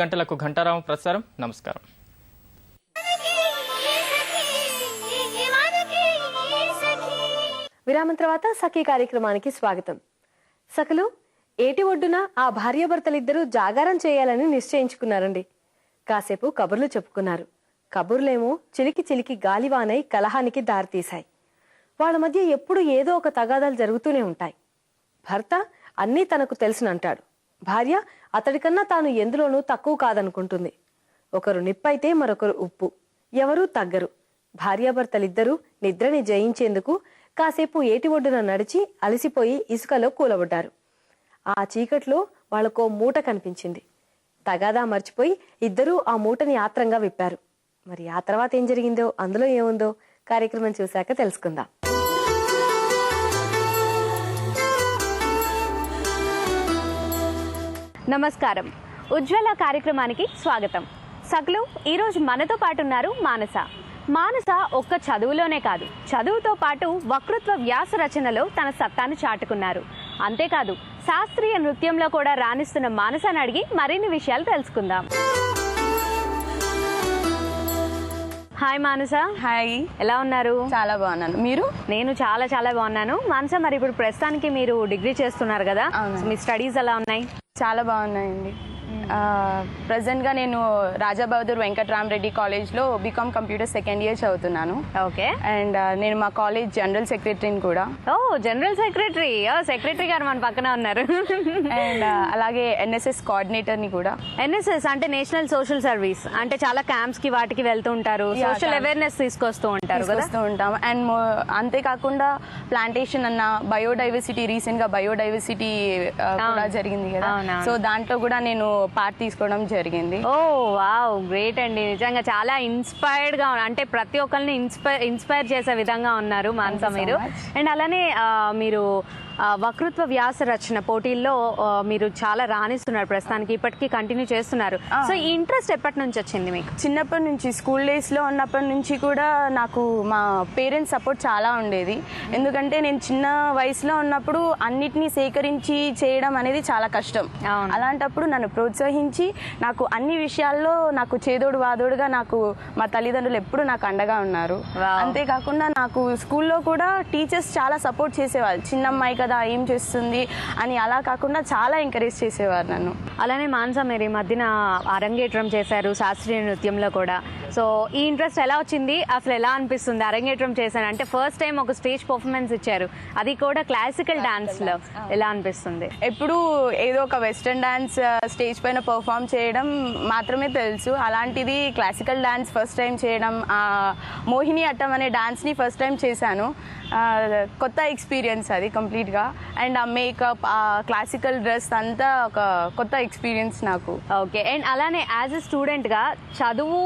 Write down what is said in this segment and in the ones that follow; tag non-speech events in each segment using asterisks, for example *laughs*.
గంటలకు ఘంటారావం ప్రసారం. నమస్కారం. విరామం తర్వాత సఖీ కార్యక్రమానికి స్వాగతం. సఖలు ఏటి ఒడ్డున ఆ భార్యాభర్తలిద్దరూ జాగారం చేయాలని నిశ్చయించుకున్నారండి. కాసేపు కబుర్లు చెప్పుకున్నారు. కబుర్లేమో చిలికి చిలికి గాలివానై కలహానికి దారితీశాయి. వాళ్ళ మధ్య ఎప్పుడు ఏదో ఒక తగాదాలు జరుగుతూనే ఉంటాయి. భర్త అన్నీ తనకు తెలుసునంటాడు. భార్య అతడికన్నా తాను ఎందులోనూ తక్కువ కాదనుకుంటుంది. ఒకరు నిప్పైతే మరొకరు ఉప్పు. ఎవరూ తగ్గరు. భార్యాభర్తలిద్దరూ నిద్రని జయించేందుకు కాసేపు ఏటి ఒడ్డున నడిచి అలసిపోయి ఇసుకలో కూలబడ్డారు. ఆ చీకట్లో వాళ్ళకో మూట కనిపించింది. తగాదా మర్చిపోయి ఇద్దరూ ఆ మూటని ఆత్రంగా విప్పారు. మరి ఆ తర్వాత ఏం జరిగిందో అందులో ఏముందో కార్యక్రమం చూశాక తెలుసుకుందాం. నమస్కారం. ఉజ్వల కార్యక్రమానికి స్వాగతం. సకలు ఈరోజు మనతో పాటు ఉన్నారు మానస. మానస ఒక్క చదువులోనే కాదు చదువుతో పాటు వక్తృత్వ వ్యాస రచనలో తన సత్తాను చాటుకున్నారు. అంతేకాదు శాస్త్రీయ నృత్యంలో కూడా రాణిస్తున్న మానసని అడిగి మరిన్ని విషయాలు తెలుసుకుందాం. హాయ్ మానస. హాయ్. ఎలా ఉన్నారు? చాలా బాగున్నాను. మీరు? నేను చాలా చాలా బాగున్నాను. మానస మరి ఇప్పుడు ప్రస్తుతానికి మీరు డిగ్రీ చేస్తున్నారు కదా. మీ స్టడీస్ ఎలా ఉన్నాయి? చాలా బాగున్నాయండి. ప్రజెంట్గా నేను రాజా బహదూర్ వెంకట్రామరెడ్డి కాలేజ్లో బీకామ్ కంప్యూటర్ సెకండ్ ఇయర్ చదువుతున్నాను. ఓకే. అండ్ నేను మా కాలేజ్ జనరల్ సెక్రటరీని కూడా. ఓ జనరల్ సెక్రటరీ సెక్రటరీ గారు మన పక్కన ఉన్నారు. అండ్ అలాగే ఎన్ఎస్ఎస్ కోఆర్డినేటర్ని కూడా. ఎన్ఎస్ఎస్ అంటే నేషనల్ సోషల్ సర్వీస్ అంటే చాలా క్యాంప్స్కి వాటికి వెళ్తూ ఉంటారు. సోషల్. అవేర్నెస్ తీసుకొస్తూ ఉంటారు తీసుకొస్తూ ఉంటాం. అండ్ అంతేకాకుండా ప్లాంటేషన్ అన్న బయోడైవర్సిటీ రీసెంట్గా బయోడైవర్సిటీ కూడా. జరిగింది కదా. సో దాంట్లో కూడా నేను పార్ట్ తీసుకోవడం జరిగింది. ఓ వావ్ గ్రేట్ అండి. నిజంగా చాలా ఇన్స్పైర్డ్గా అంటే ప్రతి ఒక్కరిని ఇన్స్పైర్ ఇన్స్పైర్ చేసే విధంగా ఉన్నారు మానస మీరు. అండ్ అలానే మీరు వక్తృత్వ వ్యాస రచన పోటీల్లో మీరు చాలా రాణిస్తున్నారు ప్రస్తుతానికి ఇప్పటికీ కంటిన్యూ చేస్తున్నారు. సో ఈ ఇంట్రెస్ట్ ఎప్పటి నుంచి వచ్చింది మీకు? చిన్నప్పటి నుంచి స్కూల్ డేస్లో ఉన్నప్పటి నుంచి కూడా నాకు మా పేరెంట్స్ సపోర్ట్ చాలా ఉండేది. ఎందుకంటే నేను చిన్న వయసులో ఉన్నప్పుడు అన్నిటినీ సేకరించి చేయడం అనేది చాలా కష్టం. అలాంటప్పుడు నన్ను ప్రోత్సహించి నాకు అన్ని విషయాల్లో నాకు చేదోడు వాదోడుగా నాకు మా తల్లిదండ్రులు ఎప్పుడు నాకు అండగా ఉన్నారు. అంతేకాకుండా నాకు స్కూల్లో కూడా టీచర్స్ చాలా సపోర్ట్ చేసేవాళ్ళు. చిన్నమ్మాయి కదా ఏం చేస్తుంది అని అలా కాకుండా చాలా ఎంకరేజ్ చేసేవారు నన్ను. అలానే మానస మీరు ఈ మధ్యన అరంగేట్రం చేశారు శాస్త్రీయ నృత్యంలో కూడా. సో ఈ ఇంట్రెస్ట్ ఎలా వచ్చింది? అసలు ఎలా అనిపిస్తుంది అరంగేట్రం చేశారు అంటే ఫస్ట్ టైం ఒక స్టేజ్ పర్ఫార్మెన్స్ ఇచ్చారు. అది కూడా క్లాసికల్ డాన్స్లో. ఎలా అనిపిస్తుంది? ఎప్పుడు ఏదో ఒక వెస్ట్రన్ డాన్స్ స్టేజ్ పైన పర్ఫామ్ చేయడం మాత్రమే తెలుసు. అలాంటిది క్లాసికల్ డాన్స్ ఫస్ట్ టైం చేయడం ఆ, మోహిని అట్టం అనే డాన్స్ని ఫస్ట్ టైం చేశాను. కొత్త ఎక్స్పీరియన్స్ అది కంప్లీట్గా అండ్ ఆ మేకప్ ఆ క్లాసికల్ డ్రెస్ అంతా ఒక కొత్త ఎక్స్పీరియన్స్ నాకు. ఓకే అండ్ అలానే యాజ్ ఎ స్టూడెంట్గా చదువు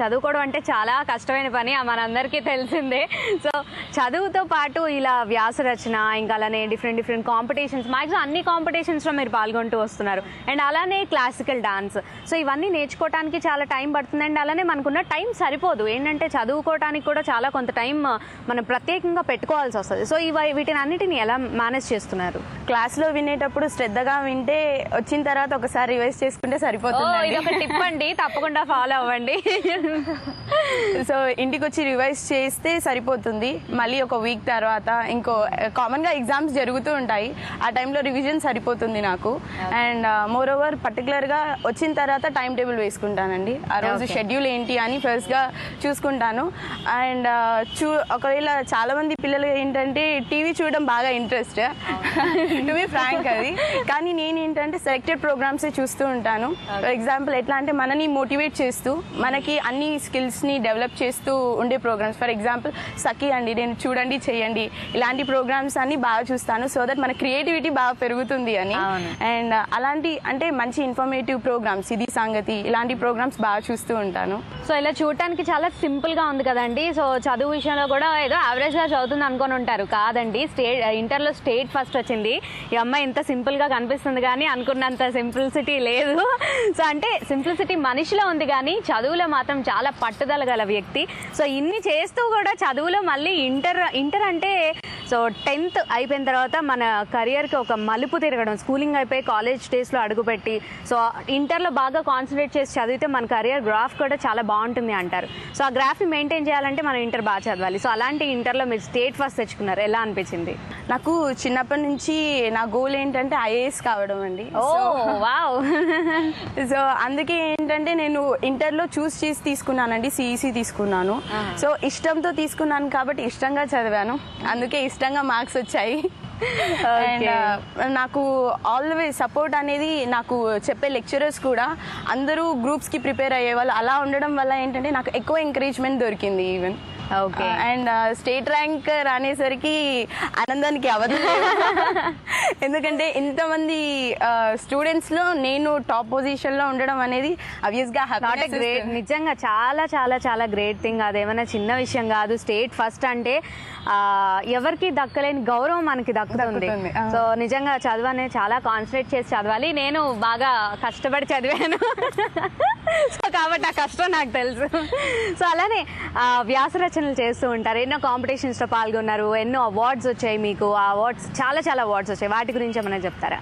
చదువుకోవడం అంటే చాలా కష్టమైన పని మనందరికీ తెలిసిందే. సో చదువుతో పాటు ఇలా వ్యాస రచన ఇంకా అలానే డిఫరెంట్ డిఫరెంట్ కాంపిటీషన్స్ మాక్సిమం అన్ని కాంపిటీషన్స్లో మీరు పాల్గొంటూ వస్తున్నారు. అండ్ అలానే క్లాసికల్ డాన్స్ సో ఇవన్నీ నేర్చుకోవడానికి చాలా టైం పడుతుంది. అండ్ అలానే మనకున్న టైం సరిపోదు. ఏంటంటే చదువుకోవడానికి కూడా చాలా కొంత టైం మనం ప్రత్యేకంగా పెట్టుకోవాల్సి వస్తుంది. సో ఇవి వీటిని అన్నిటిని ఎలా మేనేజ్ చేస్తున్నారు. క్లాస్లో వినేటప్పుడు శ్రద్ధగా వింటే వచ్చిన తర్వాత ఒకసారి రివైజ్ చేసుకుంటే ఇది సరిపోతుంది ఒక టిప్ అండి. తప్పకుండా ఫాలో అవ్వండి. సో ఇంటికి వచ్చి రివైజ్ చేస్తే సరిపోతుంది. మళ్ళీ ఒక వీక్ తర్వాత ఇంకో కామన్గా ఎగ్జామ్స్ జరుగుతూ ఉంటాయి. ఆ టైంలో రివిజన్ సరిపోతుంది నాకు. అండ్ మోర్ ఓవర్ పర్టికులర్గా వచ్చిన తర్వాత టైం టేబుల్ వేసుకుంటానండి. ఆ రోజు. షెడ్యూల్ ఏంటి అని ఫస్ట్గా చూసుకుంటాను. అండ్ చూ ఒకవేళ చాలా మంది పిల్లలు ఏంటంటే టీవీ చూడడం బాగా ఇంట్రెస్ట్. టు బి ఫ్రాంక్ అది. కానీ నేను ఏంటంటే సెలెక్టెడ్ ప్రోగ్రామ్సే చూస్తూ ఉంటాను. ఫర్ ఎగ్జాంపుల్ ఎట్లా అంటే మనని మోటివేట్ చేస్తూ మనకి అన్ని స్కిల్స్ని డెవలప్ చేస్తూ ఉండే ప్రోగ్రామ్స్ ఫర్ ఎగ్జాంపుల్ సఖీ అండి నేను చూడండి చేయండి ఇలాంటి ప్రోగ్రామ్స్ అన్ని బాగా చూస్తాను సో దట్ మన క్రియేటివిటీ బాగా పెరుగుతుంది అని. అండ్ అలాంటి అంటే మంచి ఇన్ఫర్మేటివ్ ప్రోగ్రామ్స్ ఇది సంగతి ఇలాంటి ప్రోగ్రామ్స్ బాగా చూస్తూ ఉంటాను. సో ఇలా చూడటానికి చాలా సింపుల్గా ఉంది కదండి. సో చదువు విషయంలో కూడా ఏదో యావరేజ్గా చదువుతుంది అనుకొని ఉంటారు. కాదండి. స్టే ఇంటర్లో స్టేట్ ఫస్ట్ వచ్చింది. ఈ అమ్మాయి ఇంత సింపుల్గా కనిపిస్తుంది కానీ అనుకున్నంత సింప్లిసిటీ లేదు. సో అంటే సింప్లిసిటీ మనిషిలో ఉంది కానీ చదువులో మాత్రం చాలా పట్టుదల గల వ్యక్తి. సో ఇన్ని చేస్తూ కూడా చదువులో మళ్ళీ ఇంటర్ ఇంటర్ అంటే సో టెన్త్ అయిపోయిన తర్వాత మన కెరియర్కి ఒక మలుపు తిరగడం స్కూలింగ్ అయిపోయి కాలేజ్ డేస్లో అడుగుపెట్టి సో ఇంటర్లో బాగా కాన్సన్ట్రేట్ చేసి చదివితే మన కెరియర్ గ్రాఫ్ కూడా చాలా బాగుంటుంది అంటారు. సో ఆ గ్రాఫ్ని మెయింటైన్ చేయాలంటే మనం ఇంటర్ బాగా చదవాలి. సో అలాంటి ఇంటర్లో మీరు స్టేట్ ఫస్ట్ తెచ్చుకున్నారు. ఎలా అనిపించింది? నాకు చిన్నప్పటి నుంచి నా గోల్ ఏంటంటే ఐఏఎస్ కావడం అండి. ఓ వావ్. *laughs* సో అందుకే ఏంటంటే నేను ఇంటర్లో చూస్ చేసి తీసుకున్నానండి సిఈసి తీసుకున్నాను. సో ఇష్టంతో తీసుకున్నాను కాబట్టి ఇష్టంగా చదివాను. అందుకే ఇష్టంగా మార్క్స్ వచ్చాయి. అండ్ నాకు ఆల్వేస్ సపోర్ట్ అనేది నాకు చెప్పే లెక్చరర్స్ కూడా అందరూ గ్రూప్స్కి ప్రిపేర్ అయ్యే వాళ్ళు. అలా ఉండడం వల్ల ఏంటంటే నాకు ఎక్కువ ఎంకరేజ్మెంట్ దొరికింది ఈవెన్ అండ్ స్టేట్ ర్యాంక్ రానేసరికి ఆనందానికి అవధి లేదు. *laughs* ఎందుకంటే ఇంతమంది స్టూడెంట్స్లో నేను టాప్ పొజిషన్లో ఉండడం అనేది అబ్వియస్గా గ్రేట్ నిజంగా చాలా చాలా చాలా గ్రేట్ థింగ్ అదేమైనా చిన్న విషయం కాదు. స్టేట్ ఫస్ట్ అంటే ఆ, ఎవరికి దక్కలేని గౌరవం మనకి దక్కుతుంది. సో నిజంగా చదువు అనేది చాలా కాన్సన్ట్రేట్ చేసి చదవాలి. నేను బాగా కష్టపడి చదివాను. *laughs* సో కాబట్టి ఆ కష్టం నాకు తెలుసు. సో అలానే వ్యాస రచనలు చేస్తూ ఉంటారు. ఎన్నో కాంపిటీషన్స్లో పాల్గొన్నారు. ఎన్నో అవార్డ్స్ వచ్చాయి మీకు. ఆ అవార్డ్స్ చాలా చాలా అవార్డ్స్ వచ్చాయి. వాటి గురించి ఏమైనా చెప్తారా?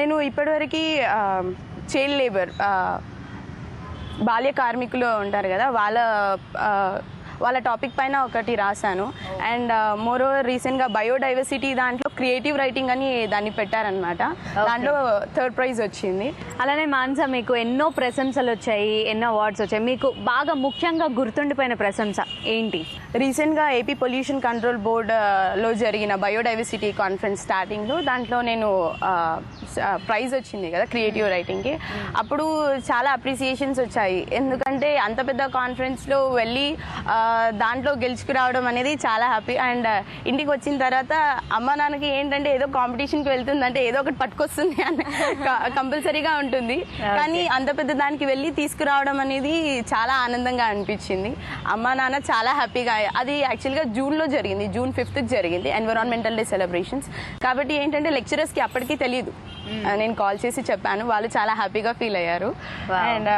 నేను ఇప్పటివరకు చైల్డ్ లేబర్ బాల్య కార్మికులు ఉంటారు కదా వాళ్ళ వాళ్ళ టాపిక్ పైన ఒకటి రాశాను. అండ్ మోర్ ఓవర్ రీసెంట్గా బయోడైవర్సిటీ దాంట్లో క్రియేటివ్ రైటింగ్ అని దాన్ని పెట్టారనమాట దాంట్లో థర్డ్ ప్రైజ్ వచ్చింది. అలానే మాన్సా మీకు ఎన్నో ప్రశంసలు వచ్చాయి ఎన్నో అవార్డ్స్ వచ్చాయి. మీకు బాగా ముఖ్యంగా గుర్తుండిపోయిన ప్రశంస ఏంటి? రీసెంట్గా ఏపీ పొల్యూషన్ కంట్రోల్ బోర్డ్లో జరిగిన బయోడైవర్సిటీ కాన్ఫరెన్స్ స్టార్టింగ్లో దాంట్లో నేను ప్రైజ్ వచ్చింది కదా క్రియేటివ్ రైటింగ్కి అప్పుడు చాలా అప్రిసియేషన్స్ వచ్చాయి. ఎందుకంటే అంత పెద్ద కాన్ఫరెన్స్లో వెళ్ళి ఆ, దాంట్లో గెలుచుకురావడం అనేది చాలా హ్యాపీ అండ్ ఇంటికి వచ్చిన తర్వాత అమ్మ నాన్నకి ఏంటంటే ఏదో కాంపిటీషన్కి వెళ్తుందంటే ఏదో ఒకటి పట్టుకొస్తుంది అని *laughs* కంపల్సరీగా ఉంటుంది. కానీ అంత పెద్ద దానికి వెళ్ళి తీసుకురావడం అనేది చాలా ఆనందంగా అనిపించింది. అమ్మ నాన్న చాలా హ్యాపీగా అది యాక్చువల్గా జూన్లో జరిగింది. జూన్ ఫిఫ్త్కి జరిగింది. ఎన్విరాన్మెంటల్ డే సెలబ్రేషన్స్ కాబట్టి ఏంటంటే లెక్చరర్స్కి అప్పటికి తెలియదు నేను కాల్ చేసి చెప్పాను. వాళ్ళు చాలా హ్యాపీగా ఫీల్ అయ్యారు. అండ్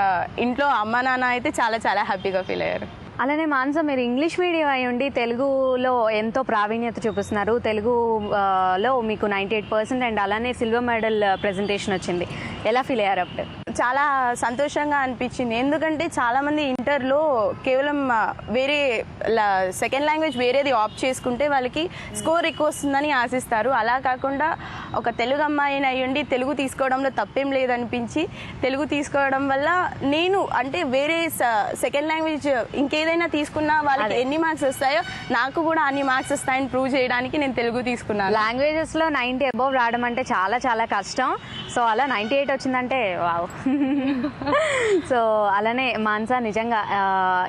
ఇంట్లో అమ్మ నాన్న అయితే చాలా చాలా హ్యాపీగా ఫీల్ అయ్యారు. అలానే మాన్స మీరు ఇంగ్లీష్ మీడియం అయి ఉండి తెలుగులో ఎంతో ప్రావీణ్యత చూపిస్తున్నారు. తెలుగులో మీకు నైంటీ ఎయిట్ పర్సెంట్ అండ్ అలానే సిల్వర్ మెడల్ ప్రెజెంటేషన్ వచ్చింది. ఎలా ఫీల్ అయ్యారు అప్పుడు? చాలా సంతోషంగా అనిపించింది. ఎందుకంటే చాలా మంది ఇంటర్లో కేవలం వేరే సెకండ్ లాంగ్వేజ్ వేరేది ఆప్ట్ చేసుకుంటే వాళ్ళకి స్కోర్ ఎక్కువ వస్తుందని ఆశిస్తారు. అలా కాకుండా ఒక తెలుగు అమ్మాయిని అయ్యుండి తెలుగు తీసుకోవడంలో తప్పేం లేదనిపించి తెలుగు తీసుకోవడం వల్ల నేను అంటే వేరే సెకండ్ లాంగ్వేజ్ ఇంకేదైనా తీసుకున్నా వాళ్ళకి ఎన్ని మార్క్స్ వస్తాయో నాకు కూడా అన్ని మార్క్స్ వస్తాయని ప్రూవ్ చేయడానికి నేను తెలుగు తీసుకున్నాను. లాంగ్వేజెస్లో నైంటీ అబౌవ్ రావడం అంటే చాలా చాలా కష్టం. సో అలా నైంటీ ఎయిట్ వచ్చిందంటే వావ్. *laughs* సో అలానే మాన్సా నిజంగా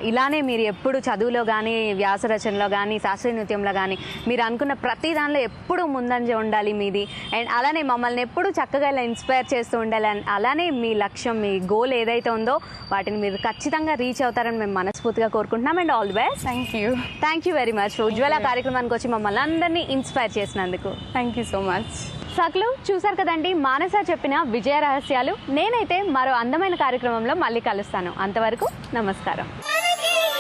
ఇలానే మీరు ఎప్పుడు చదువులో కానీ వ్యాస రచనలో కానీ శాస్త్రీయ నృత్యంలో కానీ మీరు అనుకున్న ప్రతి దానిలో ఎప్పుడు ముందంజ ఉండాలి మీది. అండ్ అలానే మమ్మల్ని ఎప్పుడు చక్కగా ఇలా ఇన్స్పైర్ చేస్తూ ఉండాలి And అలానే మీ లక్ష్యం మీ గోల్ ఏదైతే ఉందో వాటిని మీరు ఖచ్చితంగా రీచ్ అవుతారని మేము మనస్ఫూర్తిగా కోరుకుంటున్నాం. And all the best. Thank you thank you very much ఉజ్వల కార్యక్రమానికి వచ్చి మమ్మల్ని అందరినీ ఇన్స్పైర్ చేసినందుకు. థ్యాంక్ యూ సో మచ్ సకలు చూసారు కదండి మానస చెప్పిన విజయ రహస్యాలు. నేనైతే మరో అందమైన కార్యక్రమంలో మళ్ళీ కలుస్తాను. అంతవరకు నమస్కారం.